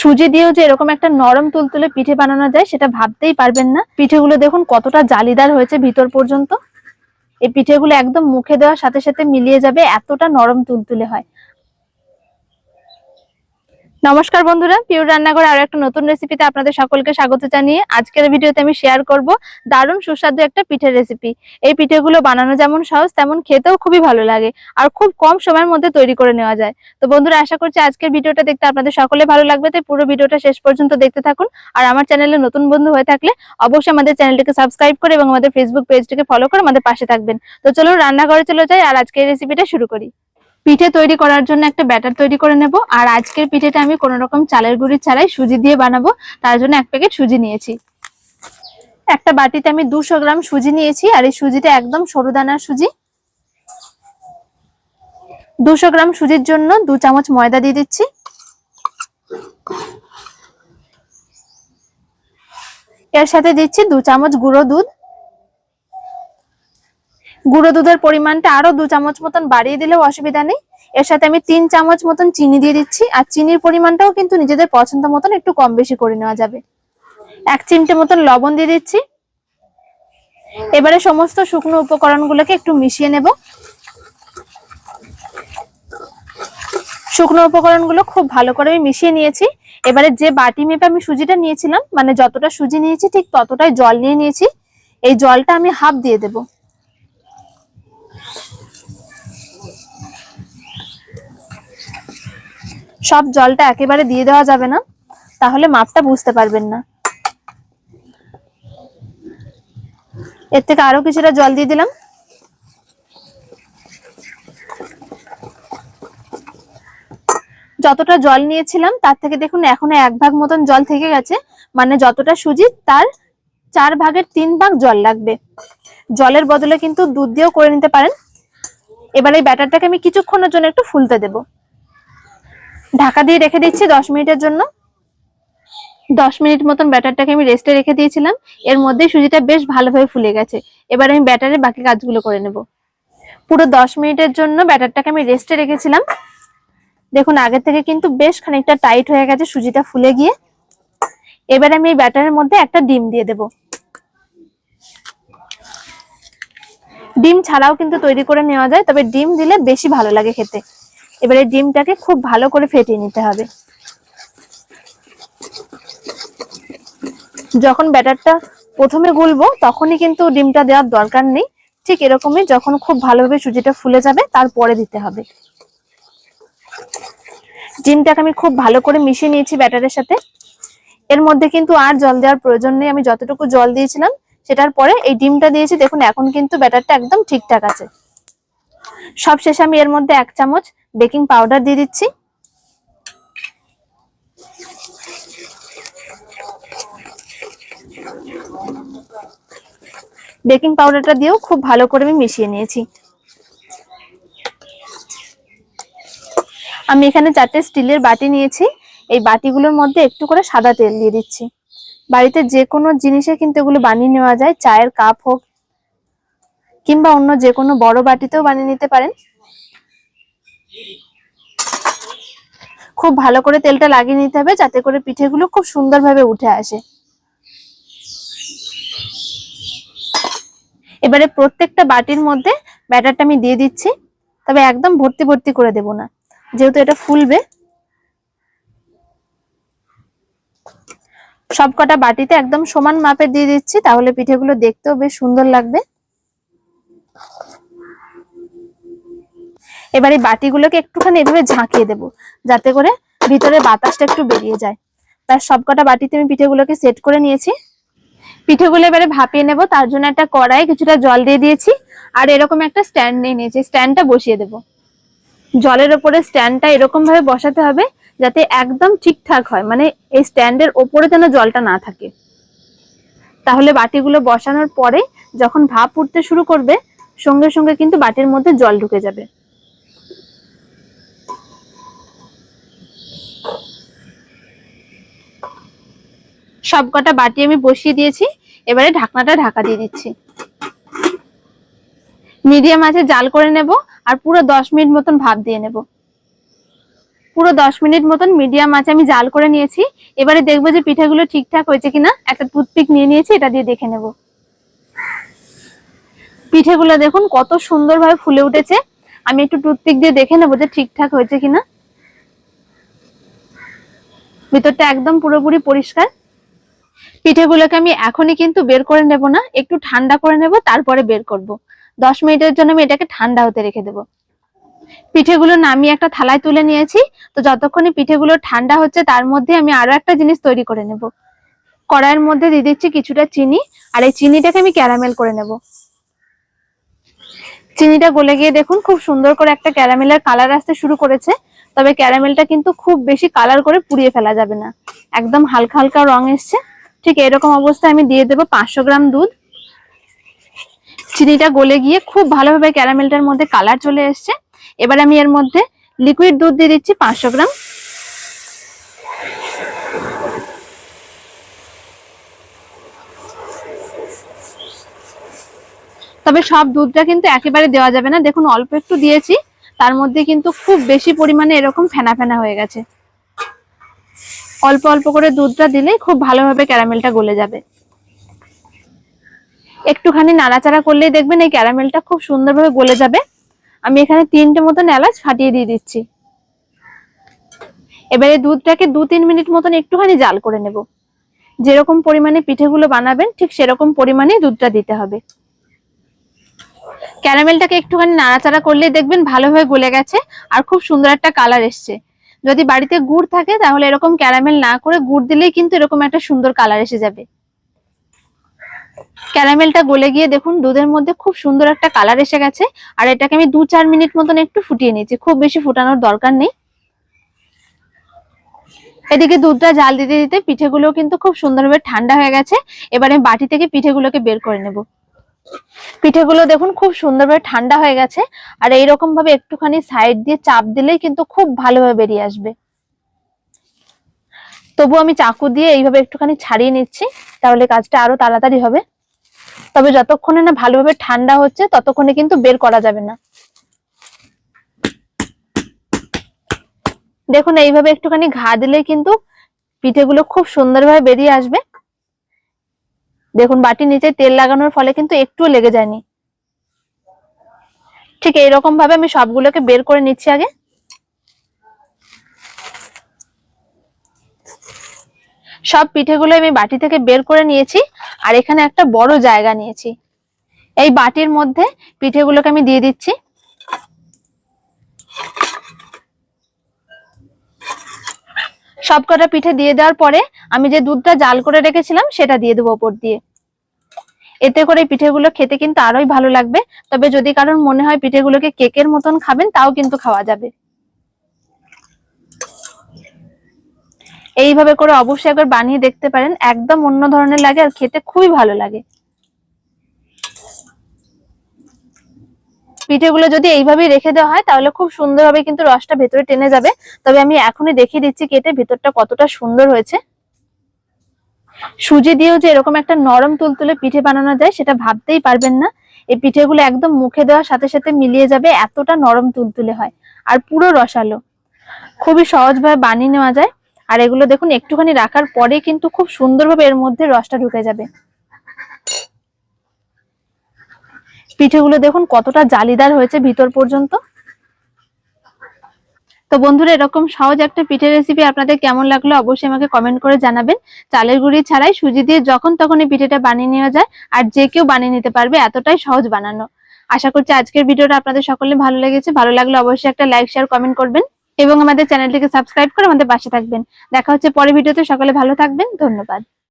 সুজি দিয়েও যে এরকম একটা নরম তুলতুলে পিঠে বানানো যায়, সেটা ভাবতেই পারবেন না। পিঠেগুলো দেখুন কতটা জালিদার হয়েছে ভিতর পর্যন্ত। এই পিঠেগুলো একদম মুখে দেওয়ার সাথে সাথে মিলিয়ে যাবে, এতটা নরম তুলতুলে হয়। নমস্কার বন্ধুরা পিওর রান্নাঘরে আরও একটা নতুন রেসিপিতে আপনাদের সকলকে স্বাগত জানিয়ে আজকের ভিডিওতে আমি শেয়ার করব দারুণ সুস্বাদু একটা পিঠের রেসিপি এই পিঠেগুলো বানানো যেমন সহজ, তেমন খেতেও খুবই ভালো লাগে আর খুব কম সময়ের মধ্যে তৈরি করে নেওয়া যায়। তো বন্ধুরা, আশা করছি আজকের ভিডিওটা দেখতে আপনাদের সকলে ভালো লাগবে, তাই পুরো ভিডিওটা শেষ পর্যন্ত দেখতে থাকুন। আর আমার চ্যানেলে নতুন বন্ধু হয়ে থাকলে অবশ্যই আমাদের চ্যানেলটিকে সাবস্ক্রাইব করে এবং আমাদের ফেসবুক পেজটিকে ফলো করে আমাদের পাশে থাকবেন। তো চলুন, রান্নাঘরে চলে যাই আর আজকের রেসিপিটা শুরু করি। পিঠে তৈরি করার জন্য একটা ব্যাটার তৈরি করে নেব। আর আজকের পিঠেটা আমি কোনো রকম চালের গুঁড়ি ছাড়াই সুজি দিয়ে বানাবো। তার জন্য এক প্যাকেট সুজি নিয়েছি। একটা বাটিতে আমি দুশো গ্রাম সুজি নিয়েছি আর এই সুজিটা একদম সরু দানার সুজি। দুশো গ্রাম সুজির জন্য দু চামচ ময়দা দিয়ে দিচ্ছি। এর সাথে দিচ্ছি দু চামচ গুঁড়ো দুধ। গুঁড়ো দুধের পরিমাণটা আরও দু চামচ মতন বাড়িয়ে দিলেও অসুবিধা নেই। এর সাথে আমি তিন চামচ মতন চিনি দিয়ে দিচ্ছি, আর চিনির পরিমাণটাও কিন্তু নিজেদের পছন্দ মতন একটু কম বেশি করে নেওয়া যাবে। এক চিমটে মতন লবণ দিয়ে দিচ্ছি। এবারে সমস্ত শুকনো উপকরণগুলোকে একটু মিশিয়ে নেব। শুকনো উপকরণগুলো খুব ভালো করে আমি মিশিয়ে নিয়েছি। এবারে যে বাটি মেপে আমি সুজিটা নিয়েছিলাম মানে যতটা সুজি নিয়েছি ঠিক ততটাই জল নিয়ে নিয়েছি। এই জলটা আমি হাফ দিয়ে দেবো। সব জলটা একেবারে দিয়ে দেওয়া যাবে না, তাহলে মাপটা বুঝতে পারবেন না। এর থেকে আরও কিছুটা জল দিয়ে দিলাম। যতটা জল নিয়েছিলাম, তার থেকে দেখুন এখনও এক ভাগ মতন জল থেকে গেছে মানে যতটা সুজি, তার চার ভাগের তিন ভাগ জল লাগবে। জলের বদলে কিন্তু দুধ দিয়েও করে নিতে পারেন। এবার এই ব্যাটারটাকে আমি কিছুক্ষণের জন্য একটু ফুলতে দেবো। ঢাকা দিয়ে রেখে দিচ্ছি দশ মিনিটের জন্য। দশ মিনিট মতন ব্যাটারটাকে আমি রেস্টে রেখে দিয়েছিলাম। এর মধ্যে সুজিটা বেশ ভালোভাবে ফুলে গেছে। এবার আমি ব্যাটারে বাকি কাজগুলো করে নেব। পুরো দশ মিনিটের জন্য ব্যাটারটাকে আমি রেস্টে রেখেছিলাম। দেখুন, আগে থেকে কিন্তু বেশ খানিকটা টাইট হয়ে গেছে সুজিটা ফুলে গিয়ে। এবার আমি এই ব্যাটারের মধ্যে একটা ডিম দিয়ে দেব। ডিম ছাড়াও কিন্তু তৈরি করে নেওয়া যায়, তবে ডিম দিলে বেশি ভালো লাগে খেতে। এবারে ডিমটাকে খুব ভালো করে ফেটিয়ে নিতে হবে। যখন ব্যাটারটা প্রথমে গুলবো, তখনই কিন্তু ডিমটা দেওয়ার দরকার নেই। ঠিক এরকমই যখন খুব ভালোভাবে সুজিটা ফুলে যাবে, তারপরে দিতে হবে। ডিমটাকে আমি খুব ভালো করে মিশিয়ে নিয়েছি ব্যাটারের সাথে। এর মধ্যে কিন্তু আর জল দেওয়ার প্রয়োজন নেই। আমি যতটুকু জল দিয়েছিলাম, সেটার পরে এই ডিমটা দিয়েছি। দেখুন, এখন কিন্তু ব্যাটারটা একদম ঠিকঠাক আছে। সব শেষে আমি এর মধ্যে এক চামচ বেকিং পাউডার দিয়ে দিচ্ছি। বেকিং পাউডারটা দিয়েও খুব ভালো করে আমি মিশিয়ে নিয়েছি। আমি এখানে চারটে স্টিলের বাটি নিয়েছি। এই বাটিগুলোর মধ্যে একটু করে সাদা তেল দিয়ে দিচ্ছি। বাড়িতে যে কোনো জিনিসে কিন্তু এগুলো বানিয়ে নেওয়া যায়, চায়ের কাপ হোক কিংবা অন্য যে কোনো বড় বাটিতেও বানিয়ে নিতে পারেন। খুব ভালো করে তেলটা লাগিয়ে নিতে হবে যাতে করে পিঠেগুলো খুব সুন্দরভাবে উঠে আসে। এবারে প্রত্যেকটা বাটির মধ্যে ব্যাটারটা আমি দিয়ে দিচ্ছি, তবে একদম ভর্তি ভর্তি করে দেব না। যেহেতু এটা ফুলবে, সবকটা বাটিতে একদম সমান মাপে দিয়ে দিচ্ছি, তাহলে পিঠেগুলো দেখতেও বেশ সুন্দর লাগবে। এবার এই বাটিগুলোকে একটুখানি এভাবে ঝাঁকিয়ে দেবো, যাতে করে ভিতরে বাতাসটা একটু বেরিয়ে যায়। তার সবকটা বাটিতে আমি পিঠেগুলোকে সেট করে নিয়েছি। পিঠেগুলো এবারে ভাপিয়ে নেব, তার জন্য একটা কড়াই, কিছুটা জল দিয়ে দিয়েছি, আর এরকম একটা স্ট্যান্ড নিয়ে নিয়েছি, স্ট্যান্ডটা বসিয়ে দেব। জলের ওপরে স্ট্যান্ডটা এরকম ভাবে বসাতে হবে, যাতে একদম ঠিকঠাক হয় মানে এই স্ট্যান্ডের ওপরে যেন জলটা না থাকে। তাহলে বাটিগুলো বসানোর পরে যখন ভাপ উঠতে শুরু করবে, সঙ্গে সঙ্গে কিন্তু বাটির মধ্যে জল ঢুকে যাবে। সবকটা বাটি আমি বসিয়ে দিয়েছি। এবারে ঢাকনাটা ঢাকা দিয়ে দিচ্ছি। মিডিয়াম আছে, জাল করে নেব আর পুরো দশ মিনিট মতন ভাপ দিয়ে নেব। পুরো দশ মিনিট মতন মিডিয়াম আছে, আমি জাল করে নিয়েছি। এবারে দেখব যে পিঠেগুলো ঠিকঠাক হয়েছে কিনা। একটা টুথপিক নিয়ে নিয়েছি, এটা দিয়ে দেখে নেব। পিঠেগুলো দেখুন কত সুন্দরভাবে ফুলে উঠেছে। আমি একটু টুথপিক দিয়ে দেখে নেব যে ঠিকঠাক হয়েছে কিনা। ভিতরটা একদম পুরোপুরি পরিষ্কার। পিঠেগুলোকে আমি এখনই কিন্তু বের করে নেব না, একটু ঠান্ডা করে নেব, তারপরে বের করব। দশ মিনিটের জন্য আমি এটাকে ঠান্ডা হতে রেখে দেবো। পিঠেগুলো নামিয়ে একটা থালায় তুলে নিয়েছি, তো যতক্ষণে পিঠেগুলো ঠান্ডা হচ্ছে, তার মধ্যে আমি আরও একটা জিনিস তৈরি করে নেব। কড়াইয়ের মধ্যে দিয়ে দিচ্ছি কিছুটা চিনি, আর এই চিনিটাকে আমি ক্যারামেল করে নেব। চিনিটা গলে গিয়ে দেখুন, খুব সুন্দর করে একটা ক্যারামেলের কালার আসতে শুরু করেছে, তবে ক্যারামেলটা কিন্তু খুব বেশি কালার করে পুড়িয়ে ফেলা যাবে না। একদম হালকা হালকা রং এসছে। ঠিক এরকম অবস্থায় আমি দিয়ে দেবো পাঁচশো গ্রাম দুধ। চিনিটা গলে গিয়ে খুব ভালোভাবে ক্যারামেলটার মধ্যে কালার চলে এসছে। এবার আমি এর মধ্যে লিকুইড দুধ দিয়ে দিচ্ছি পাঁচশো গ্রাম। তবে সব দুধটা কিন্তু একেবারে দেওয়া যাবে না। দেখুন, অল্প একটু দিয়েছি, তার মধ্যে কিন্তু খুব বেশি পরিমাণে এরকম ফেনা ফেনা হয়ে গেছে। অল্প অল্প করে দুধটা দিলেই খুব ভালোভাবে ক্যারামেলটা গলে যাবে। একটুখানি নাড়াচাড়া করলেই দেখবেন এই ক্যারামেলটা খুব সুন্দরভাবে গলে যাবে। আমি এখানে তিনটে মতন এলাচ ফাটিয়ে দিয়ে দিচ্ছি। এবারে দুধটাকে দু তিন মিনিট মতন একটুখানি জাল করে নেব। যেরকম পরিমাণে পিঠেগুলো বানাবেন, ঠিক সেরকম পরিমাণে দুধটা দিতে হবে। ক্যারামেলটাকে একটুখানি নাড়াচাড়া করলে দেখবেন ভালোভাবে গলে গেছে আর খুব সুন্দর একটা কালার এসছে। যদি বাড়িতে গুড় থাকে, তাহলে এরকম ক্যারামেল না করে গুড় দিলেই কিন্তু এরকম একটা সুন্দর কালার এসে যাবে। ক্যারামেলটা গলে গিয়ে দেখুন, দুধের মধ্যে খুব সুন্দর একটা কালার এসে গেছে। আর এটাকে আমি দু চার মিনিট মতন একটু ফুটিয়ে নিয়েছি, খুব বেশি ফুটানোর দরকার নেই। এদিকে দুধটা জাল দিতে দিতে পিঠেগুলো কিন্তু খুব সুন্দরভাবে ঠান্ডা হয়ে গেছে। এবারে বাটি থেকে পিঠেগুলোকে বের করে নেব। পিঠেগুলো দেখুন খুব সুন্দরভাবে ঠান্ডা হয়ে গেছে, আর এইরকম ভাবে একটুখানি সাইড দিয়ে চাপ দিলেই কিন্তু খুব ভালোভাবে বেরিয়ে আসবে। তবু আমি চাকু দিয়ে এইভাবে একটুখানি ছাড়িয়ে নিচ্ছি, তাহলে কাজটা আরও তাড়াতাড়ি হবে। তবে যতক্ষণে না ভালোভাবে ঠান্ডা হচ্ছে, ততক্ষণে কিন্তু বের করা যাবে না। দেখুন, এইভাবে একটুখানি ঘা দিলে কিন্তু পিঠেগুলো খুব সুন্দরভাবে বেরিয়ে আসবে। দেখুন বাটির নিচে তেল লাগানোর ফলে কিন্তু একটুও লেগে যায়নি। ঠিক এইরকম ভাবে আমি সবগুলোকে বের করে নিচ্ছি আগে। সব পিঠেগুলো আমি বাটি থেকে বের করে নিয়েছি, আর এখানে একটা বড় জায়গা নিয়েছি। এই বাটির মধ্যে পিঠেগুলোকে আমি দিয়ে দিচ্ছি। সবকটা পিঠে দিয়ে দেওয়ার পরে আমি যে দুধটা জাল করে রেখেছিলাম, সেটা দিয়ে দেবো ওপর দিয়ে। এতে করে পিঠেগুলো খেতে কিন্তু আরোই ভালো লাগবে। তবে যদি কারোর মনে হয় পিঠেগুলোকে কেকের মতন খাবেন, তাও কিন্তু খাওয়া যাবে। এইভাবে করে অবশ্যই একবার বানিয়ে দেখতে পারেন। একদম অন্য ধরনের লাগে আর খেতে খুবই ভালো লাগে। পিঠেগুলো যদি এইভাবেই রেখে দেওয়া হয়, তাহলে খুব সুন্দরভাবে কিন্তু রসটা ভেতরে টেনে যাবে। তবে আমি এখনই দেখিয়ে দিচ্ছি কেটে ভেতরটা কতটা সুন্দর হয়েছে। সুজি দিয়েও যে এরকম একটা নরম তুলতুলে পিঠে বানানো যায়, সেটা ভাবতেই পারবেন না। এই পিঠেগুলো একদম মুখে দেওয়ার সাথে সাথে মিলিয়ে যাবে, এতটা নরম তুলতুলে হয়। আর পুরো রসালো। খুবই সহজভাবে বানিয়ে নেওয়া যায়। আর এগুলো দেখুন, একটুখানি রাখার পরে কিন্তু খুব সুন্দরভাবে এর মধ্যে রসটা ঢুকে যাবে। পিঠেগুলো দেখুন কতটা জালিদার হয়েছে ভিতর পর্যন্ত। তো বন্ধুরা, এরকম সহজ একটা পিঠের রেসিপি আপনাদের কেমন লাগল অবশ্যই আমাকে কমেন্ট করে জানাবেন। চালের গুঁড়ি ছাড়াই সুজি দিয়ে যখন তখন এই পিঠেটা বানিয়ে নেওয়া যায়, আর যে কেউ বানিয়ে নিতে পারবে এতটাই সহজ বানানো। আশা করছি আজকের ভিডিওটা আপনাদের সকলে ভালো লেগেছে। ভালো লাগলে অবশ্যই একটা লাইক শেয়ার কমেন্ট করবেন এবং আমাদের চ্যানেলটিকে সাবস্ক্রাইব করে আমাদের পাশে থাকবেন। দেখা হচ্ছে পরের ভিডিওতে, সকলে ভালো থাকবেন। ধন্যবাদ।